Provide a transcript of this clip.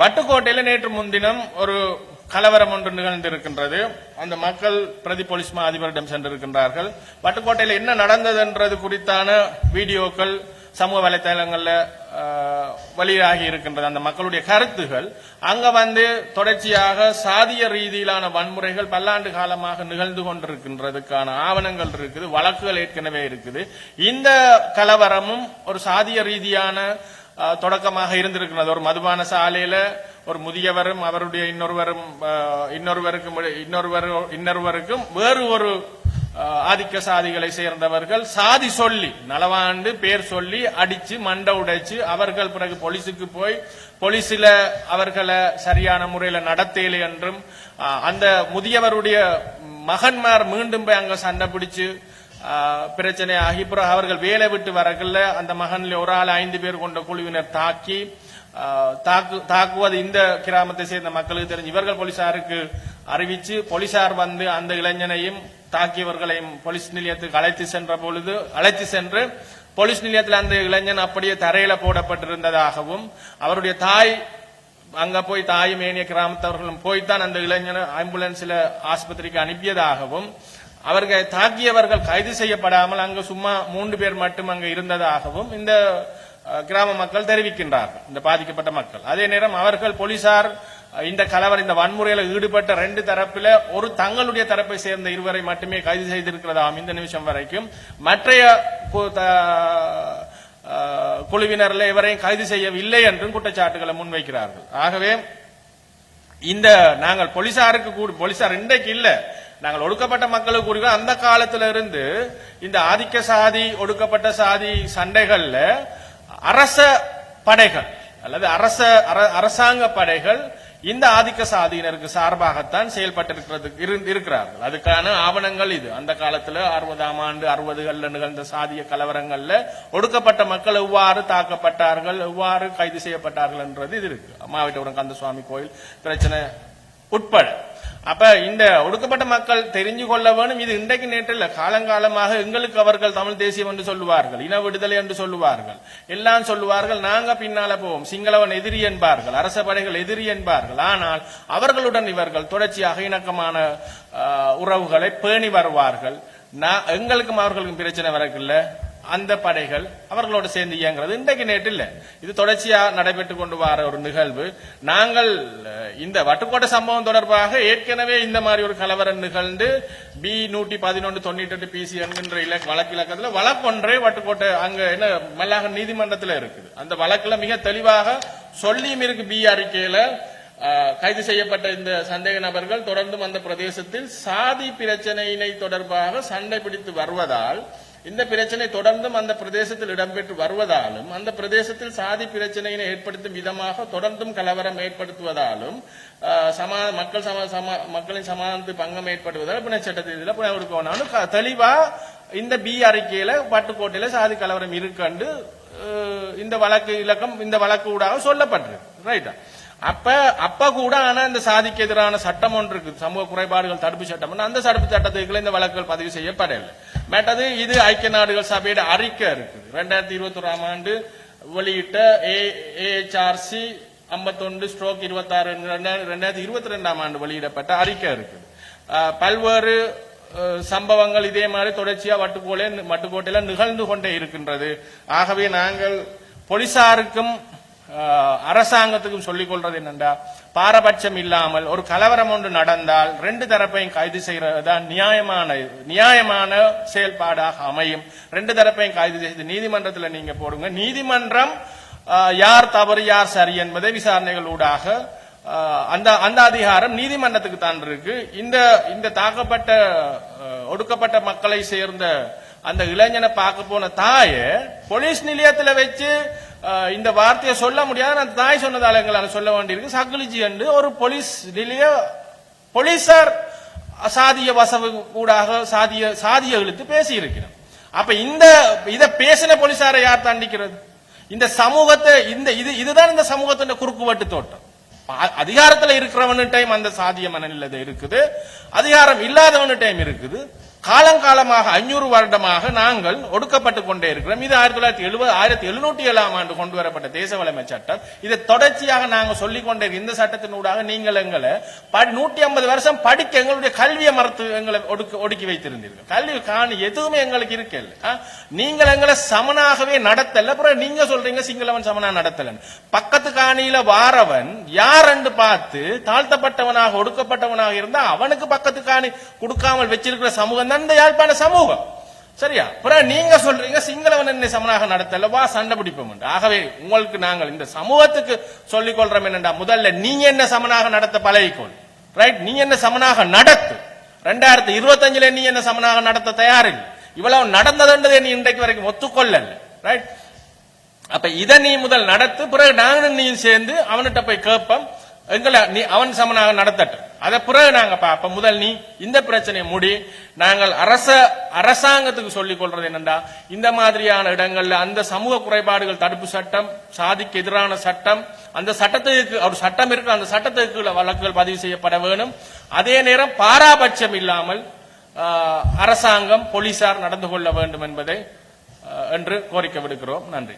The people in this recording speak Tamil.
வட்டுக்கோட்டையில் நேற்று முன்தினம் ஒரு கலவரம் ஒன்று நிகழ்ந்திருக்கின்றது. அந்த மக்கள் பிரதி போலீஸ் மா அதிபரிடம் சென்றிருக்கின்றார்கள். வட்டுக்கோட்டையில் என்ன நடந்ததுன்றது குறித்தான வீடியோக்கள் சமூக வலைத்தளங்களில் வெளியாகி இருக்கின்றது. அந்த மக்களுடைய கருத்துகள் அங்க வந்து தொடர்ச்சியாக சாதிய ரீதியிலான வன்முறைகள் பல்லாண்டு காலமாக நிகழ்ந்து கொண்டிருக்கின்றதுக்கான ஆவணங்கள் இருக்குது வழக்குகள் ஏற்கனவே இருக்குது. இந்த கலவரமும் ஒரு சாதிய ரீதியான தொடக்கமாக இருந்திருக்கிறது. ஒரு மதுபான சாலையில ஒரு முதியவரும் அவருடைய இன்னொருவரும் இன்னொருவருக்கும் இன்னொருவர் இன்னொருவருக்கும் வேறு ஒரு ஆதிக்க சாதிகளை சேர்ந்தவர்கள் சாதி சொல்லி நலவாண்டு பேர் சொல்லி அடிச்சு மண்டை உடைச்சு அவர்கள் பிறகு போலீஸுக்கு போய் போலீஸில் அவர்களை சரியான முறையில் நடத்தையில என்றும் அந்த முதியவருடைய மகன்மார் மீண்டும் போய் அங்க சண்டை பிடிச்சு பிரச்சனையாகி பிரச்சனை ஆகி பிறகு அவர்கள் வேலை விட்டு வரக்குள்ள அந்த மகன்ல ஒரு ஆள் ஐந்து பேர் கொண்ட குழுவினர் தாக்கி தாக்கு தாக்குவது இந்த கிராமத்தை சேர்ந்த மக்களுக்கு தெரிஞ்சு இவர்கள் போலீசாருக்கு அறிவிச்சு போலீசார் வந்து அந்த இளைஞனையும் தாக்கியவர்களையும் போலீஸ் நிலையத்துக்கு அழைத்து சென்ற பொழுது அழைத்து சென்று போலீஸ் நிலையத்தில் அந்த இளைஞன் அப்படியே தரையில போடப்பட்டிருந்ததாகவும் அவருடைய தாய் அங்க போய் தாயும் ஏனைய கிராமத்தவர்களும் போய்தான் அந்த இளைஞனை ஆம்புலன்ஸ்ல ஆஸ்பத்திரிக்கு அனுப்பியதாகவும் அவர்கள் தாக்கியவர்கள் கைது செய்யப்படாமல் அங்கு சும்மா மூன்று பேர் மட்டும் அங்கு இருந்ததாகவும் இந்த கிராம மக்கள் தெரிவிக்கின்றார்கள். இந்த பாதிக்கப்பட்ட மக்கள். அதே நேரம் அவர்கள் போலீசார் இந்த கலவர இந்த வன்முறையில் ஈடுபட்ட ரெண்டு தரப்பில ஒரு தங்களுடைய தரப்பை சேர்ந்த இருவரை மட்டுமே கைது செய்திருக்கிறதாம் இந்த நிமிஷம் வரைக்கும். மற்றைய த- குழுவினர்ல கைது செய்யவில்லை என்றும் குற்றச்சாட்டுகளை முன்வைக்கிறார்கள். ஆகவே இந்த நாங்கள் போலீசாருக்கு போலீசார் இன்றைக்கு இல்லை. நாங்கள் ஒடுக்கப்பட்ட மக்களுக்கு கூடி அந்த காலத்துல இருந்து இந்த ஆதிக்க சாதி ஒடுக்கப்பட்ட சாதி சண்டைகள்ல அரச படைகள் அல்லது அரச அர- அரசாங்க படைகள் இந்த ஆதிக்க சாதியினருக்கு சார்பாகத்தான் செயல்பட்டிருக்கிறது இரு- இருக்கிறார்கள். அதுக்கான ஆவணங்கள் இது. அந்த காலத்துல அறுபதாம் ஆண்டு அறுபதுகள்ல நிகழ்ந்த சாதிய கலவரங்கள்ல ஒடுக்கப்பட்ட மக்கள் எவ்வாறு தாக்கப்பட்டார்கள் எவ்வாறு கைது செய்யப்பட்டார்கள் என்றது இது இருக்கு. மாவட்டபுரம் கந்தசுவாமி கோயில் பிரச்சனை உட்பட. அப்ப இந்த ஒடுக்கப்பட்ட மக்கள் தெரிஞ்சு கொள்ள வேணும். இது இன்றைக்கு நேற்று காலங்காலமாக எங்களுக்கு அவர்கள் தமிழ் தேசியம் என்று சொல்லுவார்கள் இன விடுதலை என்று சொல்லுவார்கள். எல்லாம் சொல்லுவார்கள் நாங்க பின்னால போவோம். சிங்களவன் எதிரி என்பார்கள் அரச படைகள் எதிரி என்பார்கள். ஆனால் அவர்களுடன் இவர்கள் தொடர்ச்சியாக இணக்கமான உறவுகளை பேணி வருவார்கள். நான் எங்களுக்கும் அவர்களுக்கும் பிரச்சனை வரக்கில்லை. அந்த படைகள் அவர்களோடு சேர்ந்து இயங்குறது. இன்றைக்கு நேற்று இல்லை. இது தொடர்ச்சியா நடைபெற்று கொண்டு வர ஒரு நிகழ்வு. நாங்கள் இந்த வட்டுக்கோட்டை சம்பவம் தொடர்பாக ஏற்கனவே இந்த மாதிரி ஒரு கலவரம் நிகழ்ந்து பி நூற்றி பதினொன்று தொண்ணூற்றி எட்டு பிசி என்கின்ற இலக்கு வழக்கு வழக்கொன்றே வட்டுக்கோட்டை அங்க என்ன மல்லாக நீதிமன்றத்தில் இருக்குது. அந்த வழக்குல மிக தெளிவாக சொல்லியும் இருக்கு பி அறிக்கையில கைது செய்யப்பட்ட இந்த சந்தேக நபர்கள் தொடர்ந்தும் அந்த பிரதேசத்தில் சாதி பிரச்சனையினை தொடர்பாக சண்டை பிடித்து வருவதால் இந்த பிரச்சனை தொடர்ந்தும் அந்த பிரதேசத்தில் இடம்பெற்று வருவதாலும் அந்த பிரதேசத்தில் சாதி பிரச்சனையினை ஏற்படுத்தும் விதமாக தொடர்ந்தும் கலவரம் ஏற்படுத்துவதாலும் சமா மக்கள் சமா சமா மக்களின் சமாதானத்து பங்கம் ஏற்படுவதால் பிணை சட்டத்தில் புனவருக்கோனாலும் தெளிவா இந்த பி அறிக்கையில பட்டுக்கோட்டையில சாதி கலவரம் இருக்கண்டு இந்த வழக்கு இலக்கம் இந்த வழக்கு ஊடாக சொல்லப்பட்டிருக்கு. ரைட்டா அப்ப அப்ப கூட ஆனா இந்த சாதிக்கு எதிரான சட்டம் ஒன்று இருக்கு சமூக குறைபாடுகள் தடுப்பு சட்டம் அந்த தடுப்பு சட்டத்துக்குள்ள இந்த வழக்குகள் பதிவு செய்யப்படவில்லை. மேட்டது இது ஐக்கிய நாடுகள் சபையோட அறிக்கை இருக்கு ரெண்டாயிரத்தி இருபத்தி ஓராம் ஆண்டு வெளியிட்ட ஏஹெச்ஆர்சி ஐம்பத்தொன்று ஸ்ட்ரோக் இருபத்தாறு ரெண்டாயிரத்தி இருபத்தி ரெண்டாம் ஆண்டு வெளியிடப்பட்ட அறிக்கை இருக்கு பல்வேறு சம்பவங்கள் இதே மாதிரி தொடர்ச்சியா வட்டுக்கோலே வட்டுக்கோட்டையில நிகழ்ந்து கொண்டே இருக்கின்றது. ஆகவே நாங்கள் போலீசாருக்கும் அரசாங்கத்துக்கும் சொல்லிக் கொள்றது என்னென்றா பாரபட்சம் இல்லாமல் ஒரு கலவரம் ஒன்று நடந்தால் ரெண்டு தரப்பையும் கைது செய்யறதுதான் நியாயமான நியாயமான செயல்பாடாக அமையும். ரெண்டு தரப்பையும் கைது செய்து நீதிமன்றத்தில் நீங்க போடுங்க. நீதிமன்றம் யார் தவறு யார் சரி என்பதை விசாரணைகள் ஊடாக அந்த அந்த அதிகாரம் நீதிமன்றத்துக்கு தான் இருக்கு. இந்த இந்த தாக்கப்பட்ட ஒடுக்கப்பட்ட மக்களை சேர்ந்த அந்த இளைஞனை பார்க்க போன தாய போலீஸ் நிலையத்தில் வச்சு இந்த வார்த்தையை சொல்ல முடியாது. நான் தாய் சொன்னதால எங்களால் சொல்ல வேண்டியிருக்கு. சகுலிஜி என்று ஒரு போலீஸ் நிலைய போலீசார் சாதிய வசவு கூடாக சாதிய சாதிய இழுத்து பேசி இருக்கிறோம் அப்ப இந்த இத பேசின போலீசாரை யார் தண்டிக்கிறது? இந்த சமூகத்தை இந்த இது இதுதான் இந்த சமூகத்தின் குறுக்குவட்டு தோட்டம். அ- அதிகாரத்துல இருக்கிறவனு டைம் அந்த சாதிய மனநிலை இருக்குது. அதிகாரம் இல்லாதவனு டைம் இருக்குது. காலங்காலமாக அஞ்சூறு வருடமாக நாங்கள் ஒடுக்கப்பட்டு கொண்டே இருக்கிறோம். இது ஆயிரத்தி தொள்ளாயிரத்தி எழுபது ஆயிரத்தி எழுநூற்றி ஏழாம் ஆண்டு கொண்டு வரப்பட்ட தேச வளமை சட்டம். இதை தொடர்ச்சியாக நாங்கள் சொல்லிக் கொண்டே இருக்க- இந்த சட்டத்தினூடாக நீங்கள் எங்களை நூற்றி ஐம்பது வருஷம் படிக்க எங்களுடைய கல்வியை மறுத்து எங்களை ஒடுக்கி ஒடுக்கி வைத்திருந்தீர்கள். கல்வி காணி எதுவுமே எங்களுக்கு இருக்கல. நீங்கள் எங்களை சமனாகவே நடத்தல. அப்புறம் நீங்க சொல்றீங்க சிங்களவன் சமனா நடத்தலன்னு. பக்கத்து காணியில வாரவன் யாரென்று பார்த்து தாழ்த்தப்பட்டவனாக ஒடுக்கப்பட்டவனாக இருந்தா அவனுக்கு பக்கத்து காணி கொடுக்காமல் வச்சிருக்கிற சமூகம் நடந்த யாழ்ப்பாண சமூகம். சரியா? பிற நீங்க சொல்றீங்க சிங்களவன் என்னை சமனாக நடத்தல வா சண்டை பிடிப்போம் ஆகவே உங்களுக்கு நாங்கள் இந்த சமூகத்துக்கு சொல்லிக் கொள்றோம் என்னண்டா முதல்ல நீ என்ன சமனாக நடத்த பழகிக்கொள். ரைட் நீ என்ன சமனாக நடத்து. ரெண்டாயிரத்தி இருபத்தஞ்சுல நீ என்ன சமனாக நடத்த தயாரில்லை இவ்வளவு நடந்ததுன்றதை நீ இன்றைக்கு வரைக்கும் ஒத்துக்கொள்ளல. ரைட் அப்ப இதை நீ முதல் நடத்து பிறகு நாங்களும் நீ சேர்ந்து அவன்கிட்ட போய் கேட்போம் எங்களை நீ அவன் சமனாக நடத்தட்டும். அதை பிறகு நாங்க பார்ப்போம். முதல் நீ இந்த பிரச்சனையை முடி நாங்கள் அரச அரசாங்கத்துக்கு சொல்லிக் கொள்றது என்னண்டா இந்த மாதிரியான இடங்கள்ல அந்த சமூக குறைபாடுகள் தடுப்பு சட்டம் சாதிக்கு எதிரான சட்டம் அந்த சட்டத்துக்கு ஒரு சட்டம் இருக்கு அந்த சட்டத்துக்கு வழக்குகள் பதிவு செய்யப்பட வேணும். அதே நேரம் பாராபட்சம் இல்லாமல் அரசாங்கம் போலீசார் நடந்து கொள்ள வேண்டும் என்பதை என்று கோரிக்கை விடுக்கிறோம். நன்றி.